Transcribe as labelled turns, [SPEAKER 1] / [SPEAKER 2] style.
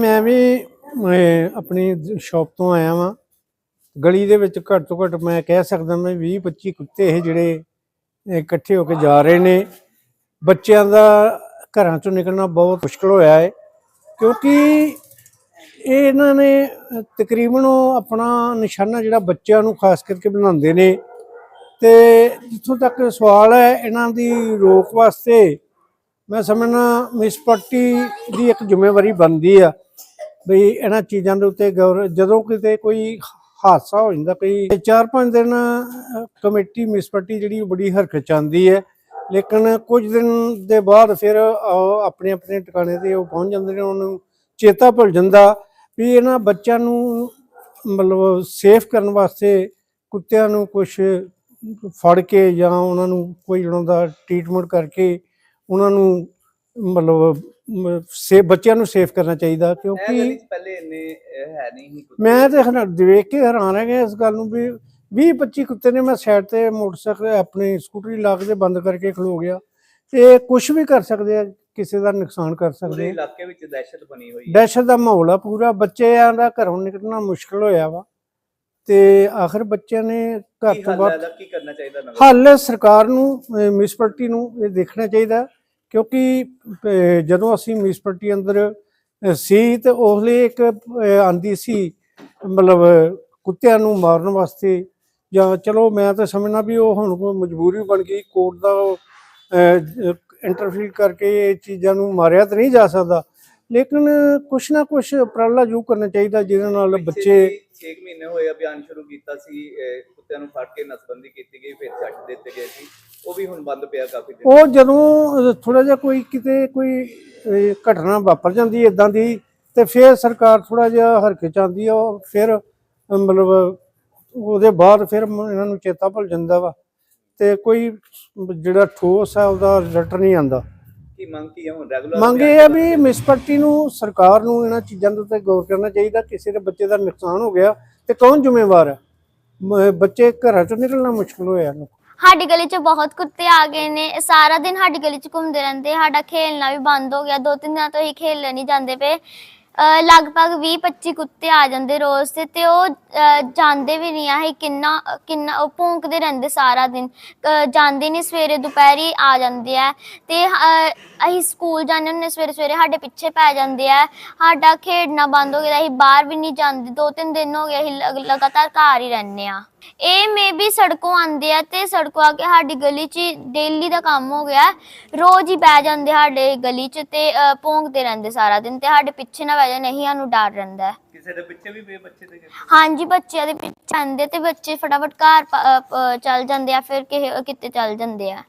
[SPEAKER 1] ਮੈਂ ਵੀ ਆਪਣੀ ਸ਼ਾਪ ਤੋਂ ਆਇਆ ਵਾਂ। ਗਲੀ ਦੇ ਵਿੱਚ ਘੱਟ ਤੋਂ ਘੱਟ ਮੈਂ ਕਹਿ ਸਕਦਾ ਮੈਂ 20 25 ਕੁੱਤੇ ਇਹ ਜਿਹੜੇ ਇਕੱਠੇ ਹੋ ਕੇ ਜਾ ਰਹੇ ਨੇ। ਬੱਚਿਆਂ ਦਾ ਘਰਾਂ ਚੋਂ ਨਿਕਲਣਾ ਬਹੁਤ ਮੁਸ਼ਕਲ ਹੋਇਆ ਹੈ ਕਿਉਂਕਿ ਇਹ ਇਹਨਾਂ ਨੇ ਤਕਰੀਬਨ ਉਹ ਆਪਣਾ ਨਿਸ਼ਾਨਾ ਜਿਹੜਾ ਬੱਚਿਆਂ ਨੂੰ ਖਾਸ ਕਰਕੇ ਬਣਾਉਂਦੇ ਨੇ। ਤੇ ਜਿੱਥੋਂ ਤੱਕ ਸਵਾਲ ਹੈ, ਇਹਨਾਂ ਦੀ ਰੋਕ ਵਾਸਤੇ ਮੈਂ ਸਮਝਣਾ ਮਿਸਪੱਟੀ ਦੀ ਇੱਕ ਜ਼ਿੰਮੇਵਾਰੀ ਬਣਦੀ ਆ ਵੀ ਇਹਨਾਂ ਚੀਜ਼ਾਂ ਦੇ ਉੱਤੇ ਗੌਰ ਜਦੋਂ ਕਿਤੇ ਕੋਈ ਹਾਦਸਾ ਹੋ ਜਾਂਦਾ, ਕੋਈ 4-5 ਦਿਨ ਕਮੇਟੀ ਮਿਸਪੱਟੀ ਜਿਹੜੀ ਉਹ ਬੜੀ ਹਰਕਤ ਚ ਆਉਂਦੀ ਹੈ। ਲੇਕਿਨ ਕੁਝ ਦਿਨ ਦੇ ਬਾਅਦ ਫਿਰ ਆਪਣੇ ਆਪਣੇ ਟਿਕਾਣੇ ਤੇ ਉਹ ਪਹੁੰਚ ਜਾਂਦੇ ਨੇ, ਉਹਨੂੰ ਚੇਤਾ ਭੁੱਲ ਜਾਂਦਾ ਵੀ ਇਹਨਾਂ ਬੱਚਿਆਂ ਨੂੰ ਮਤਲਬ ਸੇਫ ਕਰਨ ਵਾਸਤੇ ਕੁੱਤਿਆਂ ਨੂੰ ਕੁਝ ਫੜ ਕੇ ਜਾਂ ਉਹਨਾਂ ਨੂੰ ਕੋਈ ਉਹਨਾਂ ਦਾ ਟ੍ਰੀਟਮੈਂਟ ਕਰਕੇ ਉਹਨਾਂ ਨੂੰ ਮਤਲਬ ਮ- ਸੇ ਬੱਚਿਆਂ ਨੂੰ ਸੇਫ ਕਰਨਾ ਚਾਹੀਦਾ ਕਿਉਂਕਿ
[SPEAKER 2] ਪਹਿਲੇ ਇੰਨੇ ਹੈ ਨਹੀਂ।
[SPEAKER 1] ਮੈਂ ਤੇ ਹਨਾ ਦੇਖ ਕੇ ਹੈਰਾਨ ਹੈਗਾ ਇਸ ਗੱਲ ਨੂੰ ਵੀ 20 25 ਕੁੱਤੇ ਨੇ ਮੈਂ ਸਾਈਡ ਤੇ ਮੋਟਰਸਾਈਕਲ ਆਪਣੀ ਸਕੂਟਰੀ ਲਾ ਕੇ ਬੰਦ ਕਰਕੇ ਖਲੋ ਗਿਆ। ਤੇ ਕੁਝ ਵੀ ਕਰ ਸਕਦੇ ਆ ਕਿਸੇ ਦਾ ਨੁਕਸਾਨ ਕਰ ਸਕਦੇ ਆ।
[SPEAKER 2] ਇਲਾਕੇ ਵਿੱਚ ਦਹਿਸ਼ਤ ਬਣੀ ਹੋਈ ਹੈ।
[SPEAKER 1] ਦਹਿਸ਼ਤ ਦਾ ਮਾਹੌਲ ਆ ਪੂਰਾ ਬੱਚਿਆਂ ਦਾ ਘਰੋਂ ਨਿਕਲਣਾ ਮੁਸ਼ਕਲ ਹੋਇਆ ਵਾ। ਤੇ ਆਖਰ ਬੱਚਿਆਂ ਨੇ ਘਰ ਤੋਂ ਬਾਹਰ?
[SPEAKER 2] ਕੀ ਕਰਨਾ ਚਾਹੀਦਾ ਨਗਰ
[SPEAKER 1] ਹੱਲ ਸਰਕਾਰ ਨੂੰ ਮਿਊਨਿਸਪੈਲਿਟੀ ਨੂੰ ਇਹ ਦੇਖਣਾ ਚਾਹੀਦਾ ਕਿਉਂਕਿ ਅਹ, ਜਦੋਂ ਅਸੀਂ ਮਿਊਨਿਸਪੈਲਿਟੀ ਅੰਦਰ ਅਹ, ਸੀ ਤੇ ਉਸ ਲਈ ਇੱਕ ਅਹ, ਆਂਦੀ ਸੀ ਮਤਲਬ ਕੁੱਤਿਆਂ ਨੂੰ ਮਾਰਨ ਵਾਸਤੇ ਜਾਂ ਚਲੋ ਮੈਂ ਤਾਂ ਸਮਝਣਾ ਵੀ ਉਹ ਹੁਣ ਕੋਈ ਮਜਬੂਰੀ ਬਣ ਗਈ ਕੋਰਟ ਦਾ ਇੰਟਰਫੀਅਰ ਕਰਕੇ ਇਹ ਚੀਜ਼ਾਂ ਨੂੰ ਮਾਰਿਆ ਤਾਂ ਨਹੀਂ ਜਾ ਸਕਦਾ ਲੇਕਿਨ ਕੁਛ ਨਾ ਕੁਛ ਉਪਰਾਲਾ ਜ਼ਰੂਰ ਕਰਨਾ ਚਾਹੀਦਾ ਜਿਹਦੇ ਨਾਲ ਬੱਚੇ
[SPEAKER 2] 6 ਮਹੀਨੇ ਹੋਏ ਅਭਿਆਨ ਸ਼ੁਰੂ ਕੀਤਾ ਸੀ ਅਹ, ਕੁੱਤਿਆਂ ਨੂੰ ਫੜ ਕੇ ਨਸਬੰਦੀ ਕੀਤੀ ਗਈ ਫਿਰ ਛੱਡ ਦਿੱਤੇ ਗਏ ਸੀ। ਉਹ ਵੀ ਹੁਣ ਬੰਦ ਪਿਆ ਕਾਫੀ ਦਿਨ
[SPEAKER 1] ਉਹ ਜਦੋਂ ਥੋੜਾ ਜਿਹਾ ਕੋਈ ਕਿਤੇ ਕੋਈ ਅਹ, ਘਟਨਾ ਵਾਪਰ ਜਾਂਦੀ ਹੈ ਇਦਾਂ ਦੀ ਤੇ ਫਿਰ ਸਰਕਾਰ ਥੋੜਾ ਜਿਹਾ ਹਰਕਤ ਚ ਆਉਂਦੀ ਆ ਉਹ ਫਿਰ ਅਹ, ਮਤਲਬ ਉਹਦੇ ਬਾਅਦ ਫਿਰ ਮ- ਇਹਨਾਂ ਨੂੰ ਚੇਤਾ ਭੁੱਲ ਜਾਂਦਾ ਵਾ। ਤੇ ਕੋਈ ਜਿਹੜਾ ਠੋਸ ਆ ਉਹਦਾ ਰਿਜ਼ਲਟ ਨਹੀਂ ਆਉਂਦਾ।
[SPEAKER 2] ਕੀ ਮੰਗ ਕੀ ਹੈ ਹੁਣ ਰੈਗੂਲਰ
[SPEAKER 1] ਮੰਗ ਇਹ ਆ ਵੀ ਮਿਸਪਰਟੀ ਨੂੰ? ਸਰਕਾਰ ਨੂੰ ਇਹਨਾਂ ਚੀਜ਼ਾਂ ਦੇ ਉੱਤੇ ਗੌਰ ਕਰਨਾ ਚਾਹੀਦਾ ਕਿਸੇ ਦੇ ਬੱਚੇ ਦਾ ਨੁਕਸਾਨ ਹੋ ਗਿਆ ਤੇ ਕੌਣ ਜ਼ਿੰਮੇਵਾਰ ਹੈ ਮ- ਬੱਚੇ ਘਰਾਂ ਚੋਂ ਨਿਕਲਣਾ ਮੁਸ਼ਕਲ ਹੋਇਆ ਇਹਨੂੰ।
[SPEAKER 3] ਸਾਡੀ ਗਲੀ 'ਚ ਬਹੁਤ ਕੁੱਤੇ ਆ ਗਏ ਨੇ। ਇਹ ਸਾਰਾ ਦਿਨ ਸਾਡੀ ਗਲੀ 'ਚ ਘੁੰਮਦੇ ਰਹਿੰਦੇ। ਸਾਡਾ ਖੇਲਣਾ ਵੀ ਬੰਦ ਹੋ ਗਿਆ। ਦੋ ਤਿੰਨ ਦਿਨਾਂ ਤੋਂ ਹੀ ਖੇਲਣ ਨਹੀਂ ਜਾਂਦੇ ਪਏ। ਅਹ ਲਗਭਗ 20 25 ਕੁੱਤੇ ਆ ਜਾਂਦੇ ਰੋਜ਼ ਤੇ ਤੇ ਉਹ ਅਹ ਜਾਂਦੇ ਵੀ ਨਹੀਂ ਆ। ਅਸੀਂ ਕਿੰਨਾ ਕਿੰਨਾ ਉਹ ਭੌਂਕਦੇ ਰਹਿੰਦੇ ਸਾਰਾ ਦਿਨ। ਅਹ ਜਾਂਦੇ ਨਹੀਂ। ਸਵੇਰੇ ਦੁਪਹਿਰੀ ਆ ਜਾਂਦੇ ਆ। ਤੇ ਅਹ ਅਸੀਂ ਸਕੂਲ ਜਾਂਦੇ ਹੁੰਦੇ ਸਵੇਰੇ ਸਵੇਰੇ ਸਾਡੇ ਪਿੱਛੇ ਪੈ ਜਾਂਦੇ ਆ। ਸਾਡਾ ਖੇਡਣਾ ਬੰਦ ਹੋ ਗਿਆ ਅਸੀਂ ਬਾਹਰ ਵੀ ਨਹੀਂ ਜਾਂਦੇ। ਦੋ ਤਿੰਨ ਦਿਨ ਹੋ ਗਏ ਅਸੀਂ ਲਗ- ਲਗਾਤਾਰ ਘਰ ਹੀ ਰਹਿੰਦੇ ਆ। ਇਹ ਮੇਬੀ ਸੜਕੋਂ ਆਉਂਦੇ ਆ ਤੇ ਸੜਕੋਂ ਆ ਕੇ ਸਾਡੀ ਗਲੀ 'ਚ ਡੇਲੀ ਦਾ ਕੰਮ ਹੋ ਗਿਆ। ਰੋਜ਼ ਹੀ ਬਹਿ ਜਾਂਦੇ ਸਾਡੇ ਗਲੀ 'ਚ ਤੇ ਭੌਂਕਦੇ ਰਹਿੰਦੇ ਸਾਰਾ ਦਿਨ ਤੇ ਸਾਡੇ ਪਿੱਛੇ ਨਾ ਬਹਿ ਜਾਣ ਨਹੀਂ ਸਾਨੂੰ ਡਰ ਰਹਿੰਦਾ ਹੈ।
[SPEAKER 2] ਕਿਸੇ ਦੇ ਪਿੱਛੇ ਵੀ ਬੇ ਬੱਚੇ ਦੇ
[SPEAKER 3] ਹਾਂਜੀ ਬੱਚਿਆਂ ਦੇ ਪਿੱਛੇ ਆਉਂਦੇ ਤੇ ਬੱਚੇ ਫਟਾਫਟ ਘਰ ਪ- ਚੱਲ ਜਾਂਦੇ ਆ ਫਿਰ ਕਿਤੇ ਚੱਲ ਜਾਂਦੇ ਆ।